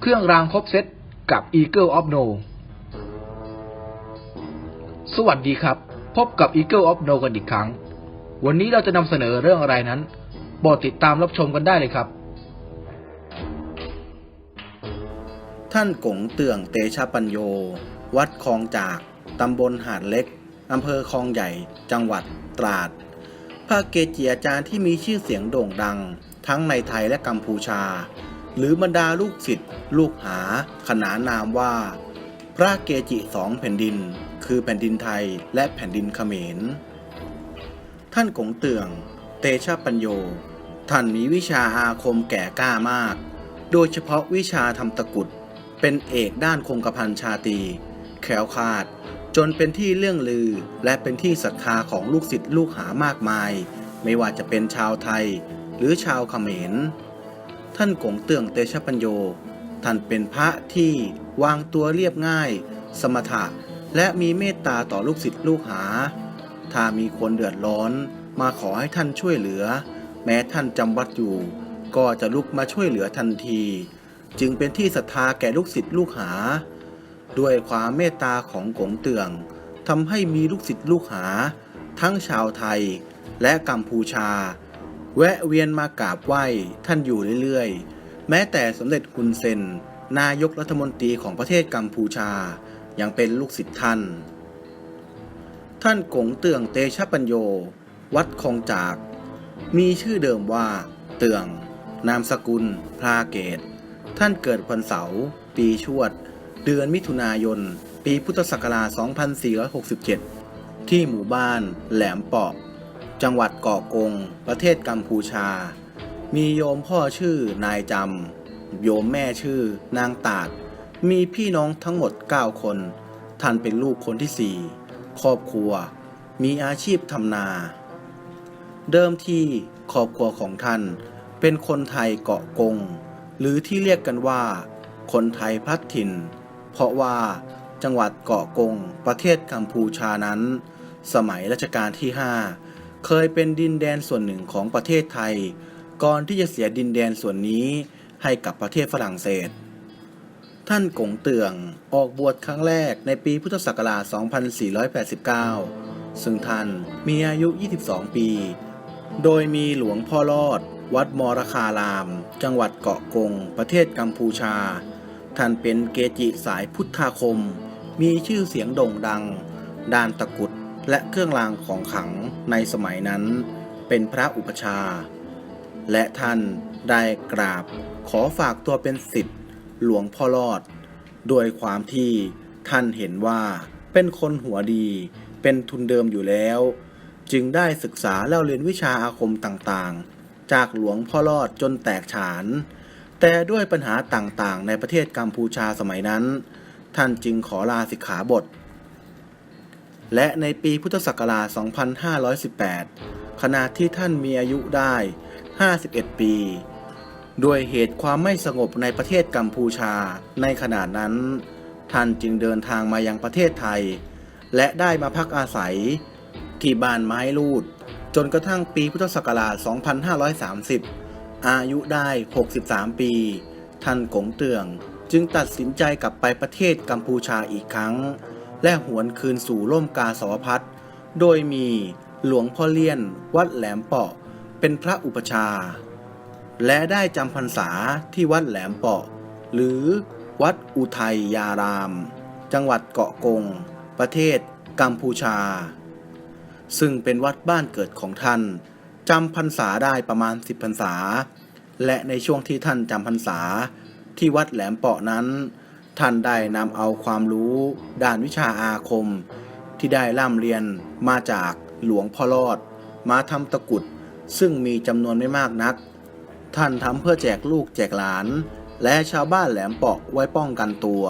เครื่องรางครบเซตกับ Eagle of No สวัสดีครับ พบกับ Eagle of No กันอีกครั้ง วันนี้เราจะนำเสนอเรื่องอะไรนั้นโปรดติดตามรับชมกันได้เลยครับ ท่านกงเตื่องเตชะปัญโย วัดคลองจาก ตำบลหาดเล็กอำเภอคลองใหญ่ จังหวัดตราดพระเกจิอาจารย์ที่มีชื่อเสียงโด่งดัง ทั้งในไทยและกัมพูชา หรือบรรดาลูกศิษย์ลูกหา ขนานนามว่า พระเกจิสองแผ่นดิน คือแผ่นดินไทยและแผ่นดินเขมร ท่านกงเตือง เตชะปัญโย ท่านมีวิชาอาคมแก่กล้ามาก โดยเฉพาะวิชาทำตะกุด เป็นเอกด้านคงกระพันชาตีแขวคาด จนเป็นที่เรื่องลือและเป็นที่ศรัทธาของลูกศิษย์ลูกหามากมาย ไม่ว่าจะเป็นชาวไทย หรือชาวเขมร ท่านกงเตืองเตชะปัญโย ท่านเป็นพระที่วางตัวเรียบง่าย สมถะและมีเมตตาต่อลูกศิษย์ลูกหา ถ้ามีคนเดือดร้อนมาขอให้ท่านช่วยเหลือ แม้ท่านจำวัดอยู่ ก็จะลุกมาช่วยเหลือทันที จึงเป็นที่ศรัทธาแก่ลูกศิษย์ลูกหา ด้วยความเมตตาของกงเตืองทำให้มีลูกศิษย์ลูกหา ทั้งชาวไทยและกัมพูชา แวะเวียนมากราบไหว้ท่านอยู่เรื่อยๆ แม้แต่สมเด็จฮุนเซน นายกรัฐมนตรีของประเทศกัมพูชา ยังเป็นลูกศิษย์ท่าน ท่านกงเตืองเตชะปัญโย วัดคลองจาก มีชื่อเดิมว่า เตือง นามสกุล พราเกต ท่านเกิดวันเสาร์ปีชวด เดือนมิถุนายน ปีพุทธศักราช 2467 ที่หมู่บ้านแหลมเปาะ จังหวัดเกาะกง ประเทศกัมพูชา มีโยมพ่อชื่อนายจำ โยมแม่ชื่อนางตาด มีพี่น้องทั้งหมด 9 คน ท่านเป็นลูกคนที่4ครอบครัว มีอาชีพทำนา เดิมทีครอบครัวของท่าน เป็นคนไทยเกาะกง หรือที่เรียกกันว่า คนไทยพลัดถิ่น เพราะว่าจังหวัดเกาะกง ประเทศกัมพูชานั้น สมัยรัชกาลที่ 5 เคยเป็นดินแดนส่วนหนึ่งของประเทศไทย ก่อนที่จะเสียดินแดนส่วนนี้ให้กับประเทศฝรั่งเศส ท่านกงเตืองออกบวชครั้งแรกในปีพุทธศักราช 2489 ซึ่งท่านมีอายุ 22 ปี โดยมีหลวงพ่อรอด วัดมรคาราม จังหวัดเกาะกง ประเทศกัมพูชา ท่านเป็นเกจิสายพุทธาคม มีชื่อเสียงโด่งดัง ด้านตะกุด และเครื่องรางของขลังในสมัยนั้น เป็นพระอุปชา และท่านได้กราบขอฝากตัวเป็นศิษย์หลวงพ่อรอดโดยความที่ท่านเห็นว่าเป็นคนหัวดี เป็นทุนเดิมอยู่แล้ว จึงได้ศึกษาเล่าเรียนวิชาอาคมต่างๆ จากหลวงพ่อรอดจนแตกฉาน แต่ด้วยปัญหาต่างๆ ในประเทศกัมพูชาสมัยนั้น ท่านจึงขอลาสิกขาบท และในปีพุทธศักราช 2518 ขณะที่ท่านมีอายุได้ 51 ปี ด้วยเหตุความไม่สงบในประเทศกัมพูชา ในขณะนั้น ท่านจึงเดินทางมายังประเทศไทย และได้มาพักอาศัย ที่บ้านไม้ลูด จนกระทั่งปีพุทธศักราช 2530 อายุได้ 63 ปี ท่านกงเตืองจึงตัดสินใจกลับไปประเทศกัมพูชาอีกครั้ง และหวนคืนสู่ร่มกาสาวพัฒโดยมีหลวงพ่อเลี่ยนวัดแหลมเปาะ เป็นพระอุปชา และได้จำพรรษาที่วัดแหลมเปาะ หรือวัดอุทัยยาราม จังหวัดเกาะกง ประเทศกัมพูชา ซึ่งเป็นวัดบ้านเกิดของท่านจำพรรษาได้ประมาณ10พรรษา และในช่วงที่ท่านจำพรรษาที่วัดแหลมเปาะนั้น ท่านได้นำเอาความรู้ด้านวิชาอาคม ที่ได้ร่ำเรียนมาจากหลวงพ่อรอด มาทำตะกุด ซึ่งมีจำนวนไม่มากนัก ท่านทำเพื่อแจกลูกแจกหลาน และชาวบ้านแหลมเปาะไว้ป้องกันตัว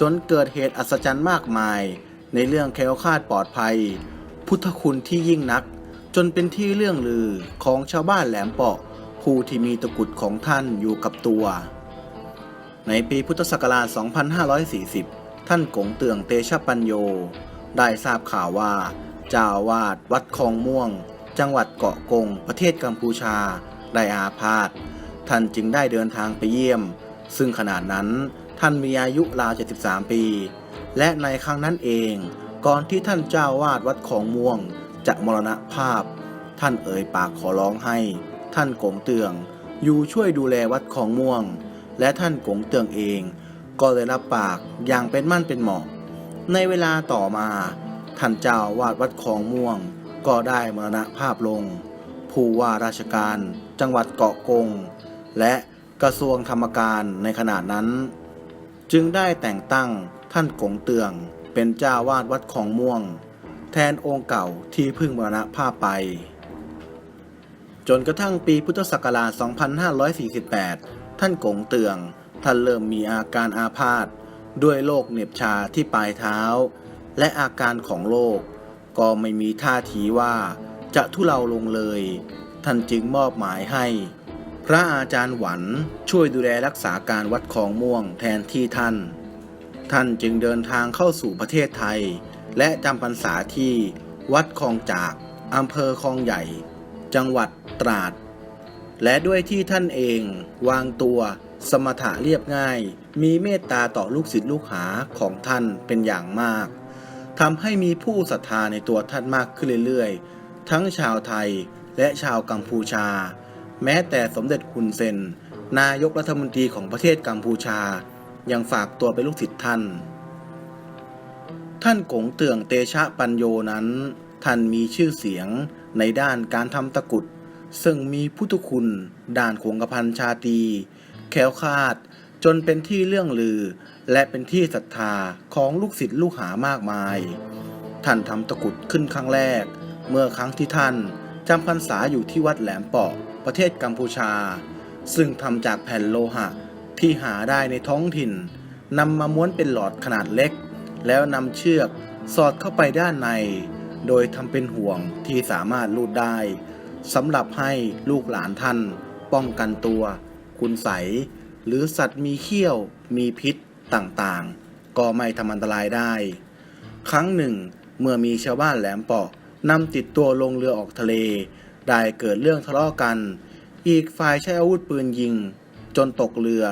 จนเกิดเหตุอัศจรรย์มากมาย ในเรื่องแคล้วคลาดปลอดภัย พุทธคุณที่ยิ่งนัก จนเป็นที่เรื่องลือของชาวบ้านแหลมเปาะ ผู้ที่มีตะกุดของท่านอยู่กับตัว ในปีพุทธศักราช 2540 ท่านกงเตืองเตชะปัญโย ได้ทราบข่าวว่าเจ้าวาดวัดคลองม่วง จังหวัดเกาะกงประเทศกัมพูชา ได้อาพาธ ท่านจึงได้เดินทางไปเยี่ยม ซึ่งขณะนั้นท่านมีอายุราว 73 ปี และในครั้งนั้นเอง ก่อนที่ท่านเจ้าวาดวัดของม่วงจะมรณภาพ ท่านเอ่ยปากขอร้องให้ ท่านกงเตืองอยู่ช่วยดูแลวัดของม่วง และท่านกงเตืองเอง ก็เลยรับปากอย่างเป็นมั่นเป็นเหมาะ ในเวลาต่อมา ท่านเจ้าวาดวัดของม่วง ก็ได้มรณภาพลง ผู้ว่าราชการจังหวัดเกาะกง และกระทรวงธรรมการในขณะนั้น จึงได้แต่งตั้งท่านกงเตือง เป็นเจ้าวาดวัดของม่วง แทนองค์เก่าที่เพิ่งมรณภาพไปจนกระทั่งปีพุทธศักราช 2548 ท่านกงเตือง ท่านเริ่มมีอาการอาพาธด้วยโรคเหน็บชาที่ปลายเท้า และอาการของโรคก็ไม่มีท่าทีว่าจะทุเลาลงเลย ท่านจึงมอบหมายให้ พระอาจารย์หวันช่วยดูแลรักษาการวัดคลองม่วงแทนที่ท่าน ท่านจึงเดินทางเข้าสู่ประเทศไทย และจำพรรษาที่วัดคลองจากอำเภอคลองใหญ่ จังหวัดตราด และด้วยที่ท่านเอง วางตัวสมถะเรียบง่าย มีเมตตาต่อลูกศิษย์ลูกหาของท่านเป็นอย่างมากทำให้มีผู้ศรัทธาในตัวท่านมากขึ้นเรื่อยๆ ทั้งชาวไทยและชาวกัมพูชา แม้แต่สมเด็จฮุนเซน นายกรัฐมนตรีของประเทศกัมพูชา ยังฝากตัวเป็นลูกศิษย์ท่าน ท่านกงเตืองเตชะปัญโยนั้น ท่านมีชื่อเสียงในด้านการทำตะกุด ซึ่งมีพุทธคุณด้านคงกระพันชาตี แคล้วคาด จนเป็นที่เรื่องลือ และเป็นที่ศรัทธาของลูกศิษย์ลูกหามากมาย ท่านทำตะกุดขึ้นครั้งแรก เมื่อครั้งที่ท่านจำพรรษาอยู่ที่วัดแหลมเปาะประเทศกัมพูชา ซึ่งทำจากแผ่นโลหะที่หาได้ในท้องถิ่นนำมาม้วนเป็นหลอดขนาดเล็ก แล้วนำเชือกสอดเข้าไปด้านใน โดยทำเป็นห่วงที่สามารถลูดได้ สำหรับให้ลูกหลานท่าน ป้องกันตัว คุณใส หรือสัตว์มีเขี้ยว มีพิษต่างๆ ก็ไม่ทำอันตรายได้ ครั้งหนึ่ง เมื่อมีชาวบ้านแหลมเปาะนำติดตัวลงเรือออกทะเล ได้เกิดเรื่องทะเลาะกัน อีกฝ่ายใช้อาวุธปืนยิง จนตกเรือ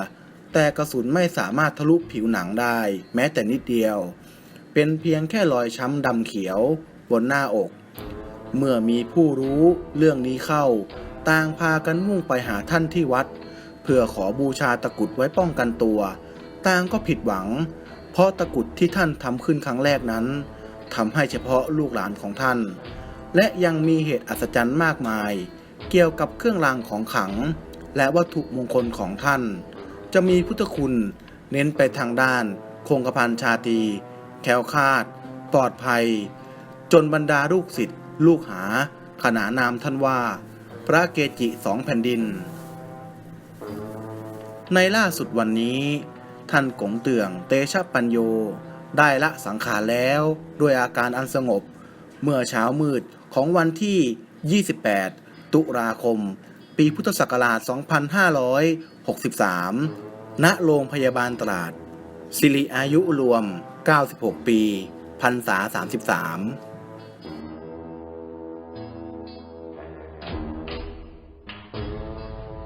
แต่กระสุนไม่สามารถทะลุผิวหนังได้ แม้แต่นิดเดียว เป็นเพียงแค่รอยช้ำดำเขียว บนหน้าอก เมื่อมีผู้รู้เรื่องนี้เข้า ต่างพากันมุ่งไปหาท่านที่วัด เพื่อขอบูชาตะกุดไว้ป้องกันตัว ต่างก็ผิดหวัง เพราะตะกุดที่ท่านทำขึ้นครั้งแรกนั้นทำให้เฉพาะลูกหลานของท่าน และยังมีเหตุอัศจรรย์มากมาย เกี่ยวกับเครื่องรางของขลัง และวัตถุมงคลของท่าน จะมีพุทธคุณเน้นไปทางด้าน คงกระพันชาตี แคล้วคลาด ปลอดภัย จนบรรดาลูกศิษย์ ลูกหาขนานนามท่านว่า พระเกจิสองแผ่นดิน ในล่าสุดวันนี้ ท่านกงเตืองเตชะปัญโย ได้ละสังขารแล้วด้วยอาการอันสงบ เมื่อเช้ามืดของวันที่ 28 ตุลาคม ปีพุทธศักราช 2563 ณ โรงพยาบาลตราดสิริอายุรวม 96 ปีพรรษา 33